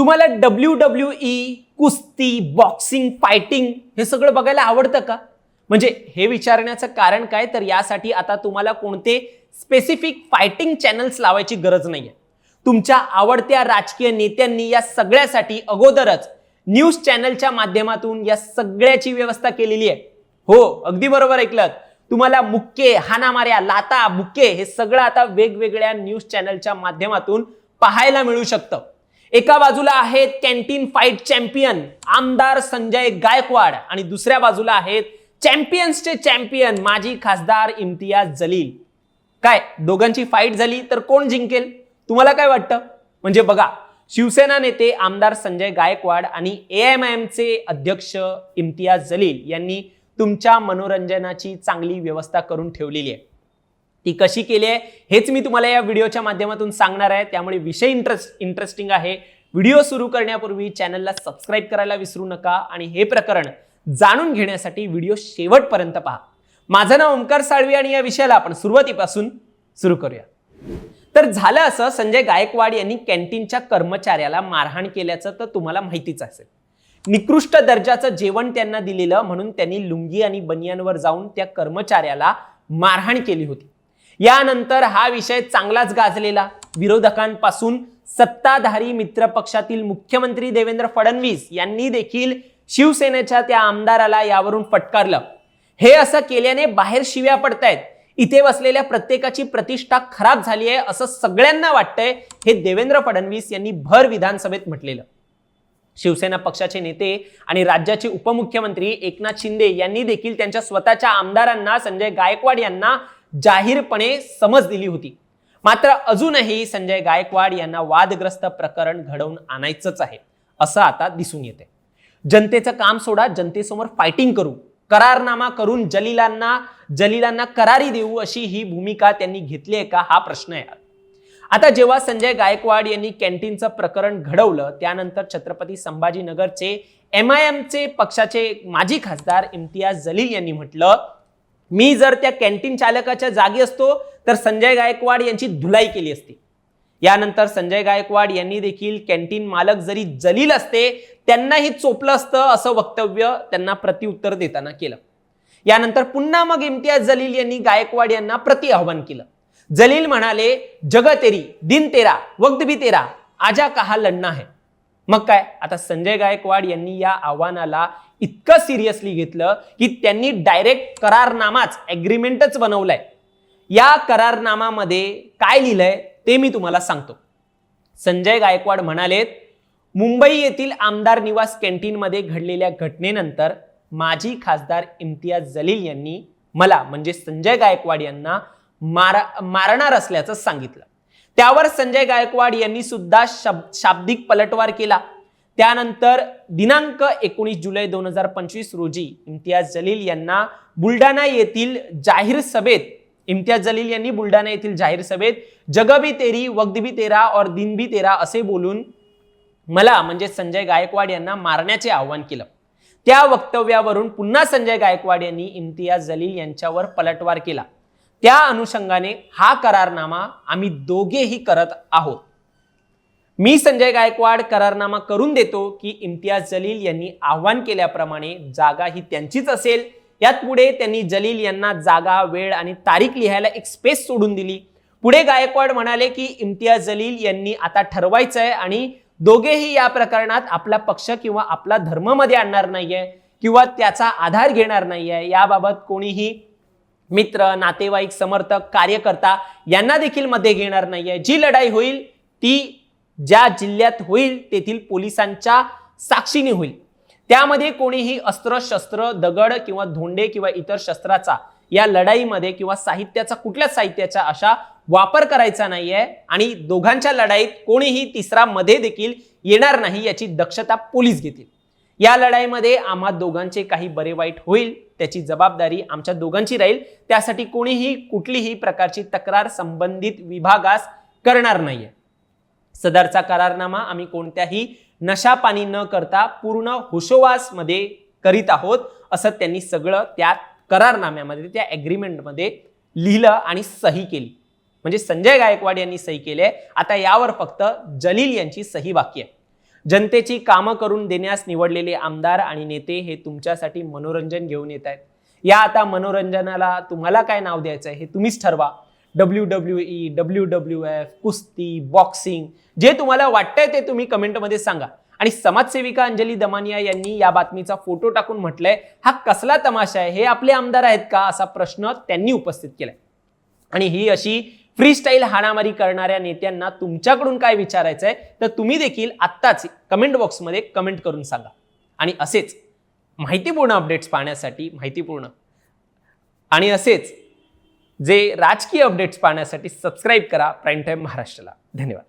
तुम्हाला W W E कुस्ती boxing fighting हे सगळं बघायला आवडतं का? म्हणजे हे विचारण्याचं कारण काय? तर यासाठी आता तुम्हाला कोणते स्पेसिफिक फायटिंग चॅनल्स लावायची गरज नाहीये. तुमच्या आवडत्या राजकीय नेत्यांनी या सगळ्यासाठी अगोदरच न्यूज चॅनलच्या माध्यमातून या सगळ्याची व्यवस्था केलेली आहे. हो अगदी बरोबर ऐकलं तुम्हाला मुक्के हानामाऱ्या लाता बुक्के हे सगळं आता वेगवेगळ्या न्यूज चॅनलच्या माध्यमातून पाहायला मिळू शकतं. एका बाजूला आहेत कॅन्टीन फाईट चॅम्पियन आमदार संजय गायकवाड आणि दुसऱ्या बाजूला आहेत चॅम्पियन्सचे चॅम्पियन माजी खासदार इम्तियाज जलील. काय दोघांची फाईट झाली तर कोण जिंकेल? तुम्हाला काय वाटतं? म्हणजे बघा शिवसेना नेते आमदार संजय गायकवाड आणि ए एम एमचे अध्यक्ष इम्तियाज जलील यांनी तुमच्या मनोरंजनाची चांगली व्यवस्था करून ठेवलेली आहे. ती कशी केली आहे हेच मी तुम्हाला या व्हिडिओच्या माध्यमातून सांगणार आहे. त्यामुळे विषय इंटरेस्ट इंटरेस्टिंग आहे. व्हिडिओ सुरू करण्यापूर्वी चॅनलला सबस्क्राईब करायला विसरू नका आणि हे प्रकरण जाणून घेण्यासाठी व्हिडिओ शेवटपर्यंत पहा. माझं नाव ओमकार साळवी आणि या विषयाला आपण सुरुवातीपासून सुरू करूया. तर झालं असं संजय गायकवाड यांनी कॅन्टीनच्या कर्मचाऱ्याला मारहाण केल्याचं तर तुम्हाला माहितीच असेल. निकृष्ट दर्जाचं जेवण त्यांना दिलेलं म्हणून त्यांनी लुंगी आणि बनियांवर जाऊन त्या कर्मचाऱ्याला मारहाण केली होती. यानंतर हा विषय चांगलाच गाजलेला. विरोधकांपासून सत्ताधारी मित्र पक्षातील मुख्यमंत्री देवेंद्र फडणवीस यांनी देखील शिवसेनेच्या त्या आमदाराला यावरून फटकारलं. हे असं केल्याने बाहेर शिव्या पडतायत. इथे बसलेल्या प्रत्येकाची प्रतिष्ठा खराब झाली आहे असं सगळ्यांना वाटतंय हे देवेंद्र फडणवीस यांनी भर विधानसभेत म्हटलेलं. शिवसेना पक्षाचे नेते आणि राज्याचे उपमुख्यमंत्री एकनाथ शिंदे यांनी देखील त्यांच्या स्वतःच्या आमदारांना संजय गायकवाड यांना जाहीरपणे समज दिली होती. मात्र अजूनही संजय गायकवाड यांना वादग्रस्त प्रकरण घडवून आणायचंच आहे असं आता दिसून येते जनतेचं काम सोडा जनतेसमोर फायटिंग करू. करारनामा करून जलीलांना जलीलांना करारी देऊ अशी ही भूमिका त्यांनी घेतली आहे का हा प्रश्न आहे. आता जेव्हा संजय गायकवाड यांनी कॅन्टीनचं प्रकरण घडवलं त्यानंतर छत्रपती संभाजीनगरचे एम आय एमचे पक्षाचे माजी खासदार इम्तियाज जलील यांनी म्हटलं मी जर त्या कॅन्टीन चालकाच्या जागी असतो तर संजय गायकवाड यांची धुलाई केली असती. यानंतर संजय गायकवाड यांनी देखील कॅन्टीन मालक जरी जलील असते त्यांनाही चोपलं असतं असं वक्तव्य त्यांना प्रतिउत्तर देताना केलं. यानंतर पुन्हा मग इम्तियाज जलील यांनी गायकवाड यांना प्रति आव्हान केलं. जलील म्हणाले जग तेरी दिन तेरा वक्त भी तेरा आजा कहा लढणं आहे मग काय? आता संजय गायकवाड यांनी या आव्हानाला इतकं सिरियसली घेतलं की त्यांनी डायरेक्ट करारनामाच ॲग्रीमेंटच बनवलाय. या करारनामामध्ये काय लिहिलंय ते मी तुम्हाला सांगतो. संजय गायकवाड म्हणालेत मुंबई येथील आमदार निवास कॅन्टीनमध्ये घडलेल्या घटनेनंतर माजी खासदार इम्तियाज जलील यांनी मला म्हणजे संजय गायकवाड यांना मारा मारणार असल्याचं सांगितलं. त्यावर संजय गायकवाड यांनी सुद्धा शब शाब्दिक पलटवार केला. त्यानंतर दिनांक एकोणीस जुलै दोन हजार पंचवीस रोजी इम्तियाज जलील यांना बुलढाणा येथील जाहीर सभेत इम्तियाज जलील यांनी बुलढाणा येथील जाहीर सभेत जगबी तेरी वगदबी तेरा और दिनबी तेरा असे बोलून मला म्हणजे संजय गायकवाड यांना मारण्याचे आवाहन केलं. त्या वक्तव्यावरून पुन्हा संजय गायकवाड यांनी इम्तियाज जलील यांच्यावर पलटवार केला. त्या अनुषंगाने हा करारनामा आम्ही दोघेही करत आहोत. मी संजय गायकवाड करारनामा करून देतो की इम्तियाज जलील यांनी आव्हान केल्याप्रमाणे जागा ही त्यांचीच असेल. यात पुढे त्यांनी जलील यांना जागा वेळ आणि तारीख लिहायला एक स्पेस सोडून दिली. पुढे गायकवाड म्हणाले की इम्तियाज जलील यांनी आता ठरवायचं आहे आणि दोघेही या प्रकरणात आपला पक्ष किंवा आपला धर्ममध्ये आणणार नाहीये किंवा त्याचा आधार घेणार नाहीये. याबाबत कोणीही मित्र नातेवाईक समर्थक कार्यकर्ता यांना देखील मध्ये घेणार नाहीये. जी लढाई होईल ती ज्या जिल्ह्यात होईल तेथील पोलिसांच्या साक्षीने होईल. त्यामध्ये कोणीही अस्त्र शस्त्र दगड किंवा धोंडे किंवा इतर शस्त्राचा या लढाईमध्ये किंवा साहित्याचा कुठल्याच साहित्याचा अशा वापर करायचा नाहीये आणि दोघांच्या लढाईत कोणीही तिसरा मध्ये देखील येणार नाही याची दक्षता पोलीस घेतील. या लढाईमध्ये आम्हा दोघांचे काही बरे वाईट होईल. त्याची जबाबदारी आमच्या दोघांची राहील. त्यासाठी कोणीही कुठलीही प्रकारची तक्रार संबंधित विभागास करणार नाहीये. सदरचा करारनामा आम्ही कोणत्याही नशापाणी न करता पूर्ण हुशोवासमध्ये करीत आहोत असं त्यांनी सगळं त्या करारनाम्यामध्ये त्या ॲग्रीमेंटमध्ये लिहिलं आणि सही केली. म्हणजे संजय गायकवाड यांनी सही केली आता यावर फक्त जलील यांची सही बाकी आहे. जनतेची कामं करून देण्यास निवडलेले आमदार आणि नेते हे तुमच्यासाठी मनोरंजन घेऊन येत आहेत. या आता मनोरंजनाला तुम्हाला काय नाव द्यायचं आहे हे तुम्हीच ठरवा. W W E W W F कुस्ती बॉक्सिंग जे तुम्हाला वाटतंय ते तुम्ही कमेंटमध्ये सांगा. आणि समाजसेविका अंजली दमानिया यांनी या बातमीचा फोटो टाकून म्हटलंय हा कसला तमाशा आहे? हे आपले आमदार आहेत का? असा प्रश्न त्यांनी उपस्थित केलाय. आणि ही अशी फ्री स्टाईल हाणामारी करणाऱ्या नेत्यांना तुमच्याकडून काय विचारायचं आहे तर तुम्ही देखील आत्ताच कमेंट बॉक्समध्ये कमेंट करून सांगा. आणि असेच माहितीपूर्ण अपडेट्स पाहण्यासाठी माहितीपूर्ण. आणि असेच जे राजकीय अपडेट्स पाहण्यासाठी सबस्क्राईब करा प्राईम टाईम महाराष्ट्राला. धन्यवाद.